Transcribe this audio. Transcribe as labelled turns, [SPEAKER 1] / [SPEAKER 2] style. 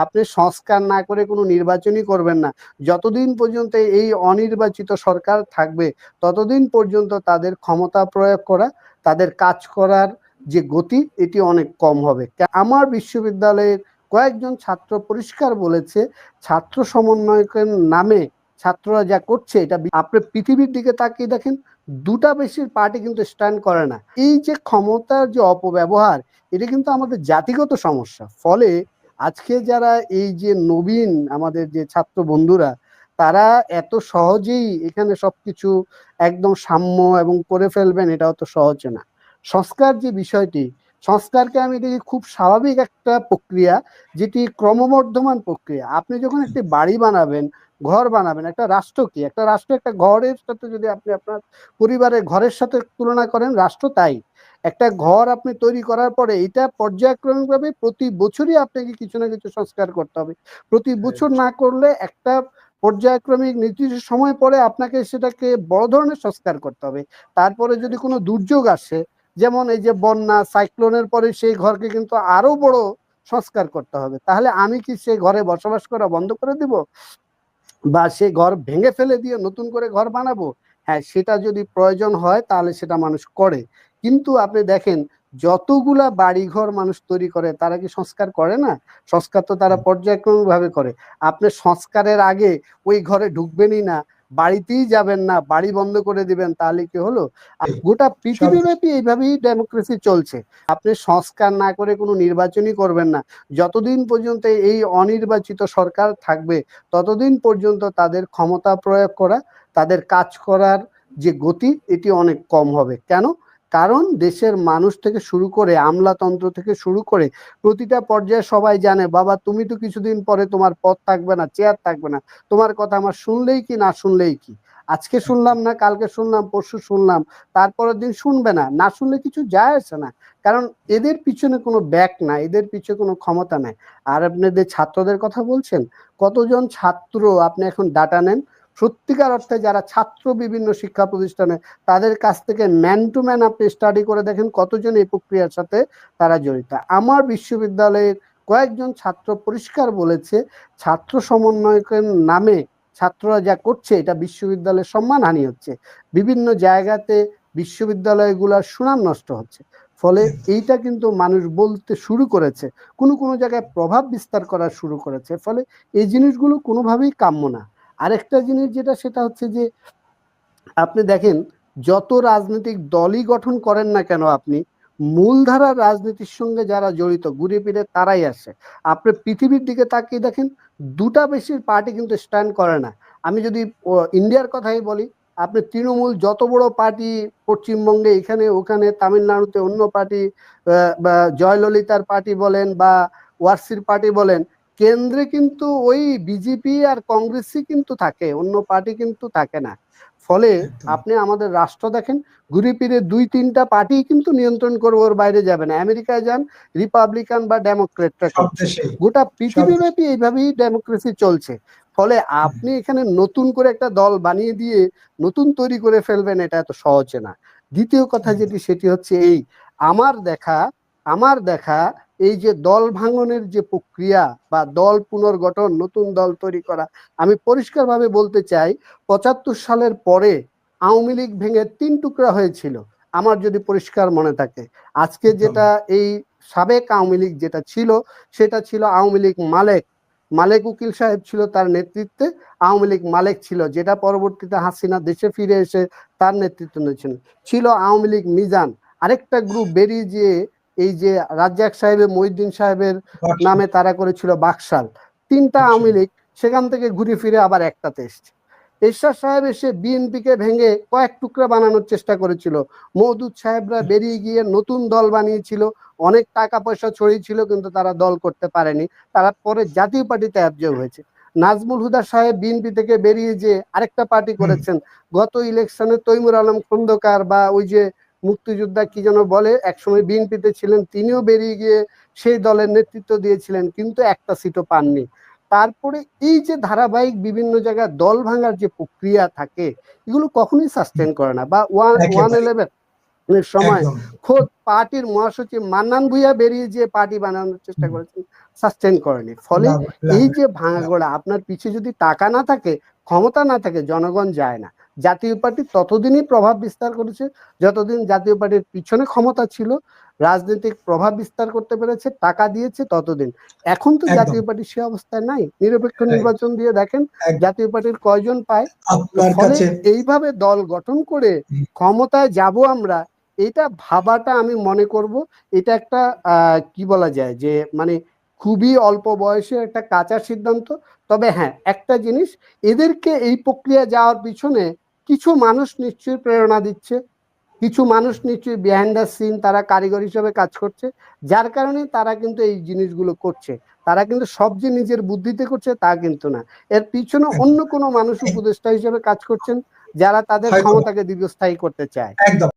[SPEAKER 1] আপনি সংস্কার না করে কোনো নির্বাচনই করবেন না। যতদিন পর্যন্ত এই অনির্বাচিত সরকার থাকবে, ততদিন পর্যন্ত তাদের ক্ষমতা প্রয়োগ করা, তাদের কাজ করার যে গতি, এটি অনেক কম হবে। আমার বিশ্ববিদ্যালয়ের কয়েকজন ছাত্র পরিষ্কার বলেছে, ছাত্র সমন্বয়কের নামে ছাত্ররা যা করছে, এটা আপনি পৃথিবীর দিকে তাকিয়ে দেখেন, দুটা বেশির পার্টি কিন্তু স্ট্যান্ড করে না। এই যে ক্ষমতার যে অপব্যবহার, এটা কিন্তু আমাদের জাতিগত সমস্যা। ফলে আজকে যারা এই যে নবীন, আমাদের যে ছাত্র বন্ধুরা, তারা এত সহজেই এখানে সবকিছু একদম সাম্য এবং করে ফেলবেন, এটাও তো সহজ না। সংস্কার যে বিষয়টি, সংস্কারকে আমি দেখি খুব স্বাভাবিক একটা প্রক্রিয়া, যেটি ক্রমবর্ধমান প্রক্রিয়া। আপনি যখন একটি বাড়ি বানাবেন, ঘর বানাবেন, একটা রাষ্ট্র কি? একটা রাষ্ট্র, একটা ঘরের সাথে যদি আপনি আপনার পরিবারের ঘরের সাথে তুলনা করেন, রাষ্ট্র তাই। একটা ঘর আপনি তৈরি করার পরে এটা পর্যায়ক্রমিকভাবে প্রতি বছরই আপনাকে কিছু না কিছু সংস্কার করতে হবে। প্রতি বছর না করলে একটা পর্যায়ক্রমিক নির্দিষ্ট সময় পরে আপনাকে সেটাকে বড় ধরনের সংস্কার করতে হবে। তারপরে যদি কোনো দুর্যোগ আসে যেমন এই যে বন্যা সাইক্লোনের পরে সেই ঘরকে কিন্তু আরও বড় সংস্কার করতে হবে। তাহলে আমি কি সেই ঘরে বসবাস করা বন্ধ করে দিব? বা সে ঘর ভেঙে ফেলে দিয়ে নতুন করে ঘর বানাবো? হ্যাঁ সেটা যদি প্রয়োজন হয় তাহলে সেটা মানুষ করে। কিন্তু আপনি দেখেন যতগুলা বাড়িঘর মানুষ তৈরি করে তারা কি সংস্কার করে না? সংস্কার তো তারা পর্যায়ক্রমিক ভাবে করে। আপনি সংস্কারের আগে ওই ঘরে ঢুকবেনই না বাড়িতেই যাবেন না বাড়ি বন্ধ করে দিবেন তাহলে কি হলো? গোটা পৃথিবীব্যাপী এইভাবেই ডেমোক্রেসি চলছে। আপনি সংস্কার না করে কোনো নির্বাচনই করবেন না। যতদিন পর্যন্ত এই অনির্বাচিত সরকার থাকবে ততদিন পর্যন্ত তাদের ক্ষমতা প্রয়োগ করা তাদের কাজ করার যে গতি এটি অনেক কম হবে। কেন? কারণ দেশের মানুষ থেকে শুরু করে আমলাতন্ত্র থেকে শুরু করে প্রতিটা পর্যায়ে সবাই জানে, বাবা, তুমি তো কিছুদিন পরে তোমার পদ থাকবে না, চেয়ার থাকবে না। তোমার কথা আমার শুনলেই কি, না শুনলেই কি? আজকে শুনলাম না, কালকে শুনলাম, পরশু শুনলাম, তারপরের দিন শুনবে না। না শুনলে কিছু যায় আসে না। কারণ এদের পিছনে কোনো ব্যাক না, এদের পিছনে কোনো ক্ষমতা নাই। আর আপনাদের ছাত্রদের কথা বলছেন, কতজন ছাত্র আপনি এখন ডাটা নেন? সত্যিকার অর্থে যারা ছাত্র বিভিন্ন শিক্ষা প্রতিষ্ঠানে তাদের কাছ থেকে ম্যান টু ম্যান আপনি স্টাডি করে দেখেন কতজন এই প্রক্রিয়ার সাথে তারা জড়িত। আমার বিশ্ববিদ্যালয়ের কয়েকজন ছাত্র পরিষ্কার বলেছে ছাত্র সমন্বয়কের নামে ছাত্ররা যা করছে এটা বিশ্ববিদ্যালয়ের সম্মান হানি হচ্ছে। বিভিন্ন জায়গাতে বিশ্ববিদ্যালয়গুলোর সুনাম নষ্ট হচ্ছে। ফলে এইটা কিন্তু মানুষ বলতে শুরু করেছে কোনো কোনো জায়গায় প্রভাব বিস্তার করা শুরু করেছে। ফলে এই জিনিসগুলো কোনোভাবেই কাম্য না। আরেকটা জিনিস যেটা, সেটা হচ্ছে যে, আপনি দেখেন, যত রাজনৈতিক দলই গঠন করেন না কেন আপনি মূলধারার রাজনীতির সঙ্গে যারা জড়িত, ঘুরে ফিরে তারাই আসে। আপনি পৃথিবীর দিকে তাকিয়ে দেখেন, দুটা বেশির পার্টি কিন্তু স্ট্যান্ড করে না। আমি যদি ইন্ডিয়ার কথাই বলি, আপনি তৃণমূল যত বড় পার্টি পশ্চিমবঙ্গে এখানে, ওখানে, তামিলনাড়ুতে অন্য পার্টি জয়ললিতার পার্টি বলেন বা ওয়ার্সির পার্টি বলেন কেন্দ্রে কিন্তু ওই বিজেপি আর কংগ্রেসই কিন্তু থাকে অন্য পার্টি কিন্তু থাকে না। ফলে আপনি আমাদের রাষ্ট্র দেখেন ঘুরে ফিরে দুই তিনটা পার্টি কিন্তু নিয়ন্ত্রণ করব ওর বাইরে যাবে না। আমেরিকায় যান রিপাবলিকান বা ডেমোক্রেটরা গোটা পৃথিবীব্যাপী এইভাবেই ডেমোক্রেসি চলছে। ফলে আপনি এখানে নতুন করে একটা দল বানিয়ে দিয়ে নতুন তৈরি করে ফেলবেন এটা এত সহজে না। দ্বিতীয় কথা যেটি সেটি হচ্ছে এই আমার দেখা আমার দেখা এই যে দল ভাঙনের যে প্রক্রিয়া বা দল পুনর্গঠন নতুন দল তৈরি করা আমি পরিষ্কারভাবে বলতে চাই পঁচাত্তর সালের পরে আওয়ামী লীগ ভেঙে তিন টুকরা হয়েছিল। আমার যদি পরিষ্কার মনে থাকে আজকে যেটা এই সাবেক আওয়ামী লীগ যেটা ছিল সেটা ছিল আওয়ামী লীগ মালেক। মালেক উকিল সাহেব ছিল তার নেতৃত্বে আওয়ামী লীগ মালেক ছিল যেটা পরবর্তীতে হাসিনা দেশে ফিরে এসে তার নেতৃত্ব নিয়েছিল। ছিল আওয়ামী লীগ মিজান। আরেকটা গ্রুপ বেরিয়ে যেয়ে এই যে রাজ্জাক সাহেবের মহিউদ্দিন সাহেবের নামে তারা করেছিল বাকশাল। তিনটা আওয়ামী লীগ সেখান থেকে ঘুরে ফিরে আবার একটাতে এসছে। এরশাদ সাহেব এসে বিএনপিকে ভেঙে কয়েক টুকরা বানানোর চেষ্টা করেছিল। মহদুদ সাহেবরা বেরিয়ে গিয়ে নতুন দল বানিয়েছিল। অনেক টাকা পয়সা ছড়িয়েছিল কিন্তু তারা দল করতে পারেনি। তারা পরে জাতীয় পার্টিতে অ্যাবজর্ভ হয়েছে। নাজমুল হুদা সাহেব বিএনপি থেকে বেরিয়ে যে আরেকটা পার্টি করেছেন। গত ইলেকশনে তৈমুর আলম খন্দকার বা ওই যে মুক্তিযোদ্ধা কি যেন বলে একসময় বিএনপিতে ছিলেন তিনিও বেরিয়ে গিয়ে সেই দলের নেতৃত্ব দিয়েছিলেন কিন্তু একটা সিটও পাননি। তারপরে এই যে ধারাবাহিক বিভিন্ন জায়গায় দল ভাঙার যে প্রক্রিয়া থাকে এগুলো কখনোই সাস্টেন করে না। বা ওয়ান ওয়ান ইলেভেন সময় খোদ পার্টির মহাসচিব মান্নান ভুইয়া বেরিয়ে যে পার্টি বানানোর চেষ্টা করেছেন সাস্টেন করেনি। ফলে এই যে ভাঙাগোড়া আপনার পিছে যদি টাকা না থাকে ক্ষমতা না থাকে জনগণ যায় না। জাতীয় পার্টি ততদিনই প্রভাব বিস্তার করেছে যতদিন জাতীয় পার্টির পিছনে ক্ষমতা ছিল রাজনৈতিক প্রভাব বিস্তার করতে পেরেছে টাকা দিয়েছে ততদিন। এখন তো জাতীয় পার্টি সে অবস্থায় নাই। নিরপেক্ষ নির্বাচন দিয়ে দেখেন জাতীয় পার্টির কয়জন পায়? ফলে এইভাবে দল গঠন করে ক্ষমতায় যাব আমরা এটা ভাবাটা আমি মনে করব এটা একটা আহ, কি বলা যায় যে মানে খুবই অল্প বয়সে একটা কাঁচা সিদ্ধান্ত। তবে হ্যাঁ একটা জিনিস এদেরকে এই প্রক্রিয়া যাওয়ার পিছনে কিছু মানুষ নিশ্চয়ই প্রেরণা দিচ্ছে কিছু মানুষ নিশ্চয়ই বিহাইন্ড দ্য সিন তারা কারিগর হিসেবে কাজ করছে যার কারণে তারা কিন্তু এই জিনিসগুলো করছে। তারা কিন্তু সব যে নিজের বুদ্ধিতে করছে তা কিন্তু না। এর পিছনে অন্য কোনো মানুষ উপদেষ্টা হিসেবে কাজ করছেন যারা তাদের। ক্ষমতাকে দীর্ঘস্থায়ী করতে চায়।
[SPEAKER 2] একদম।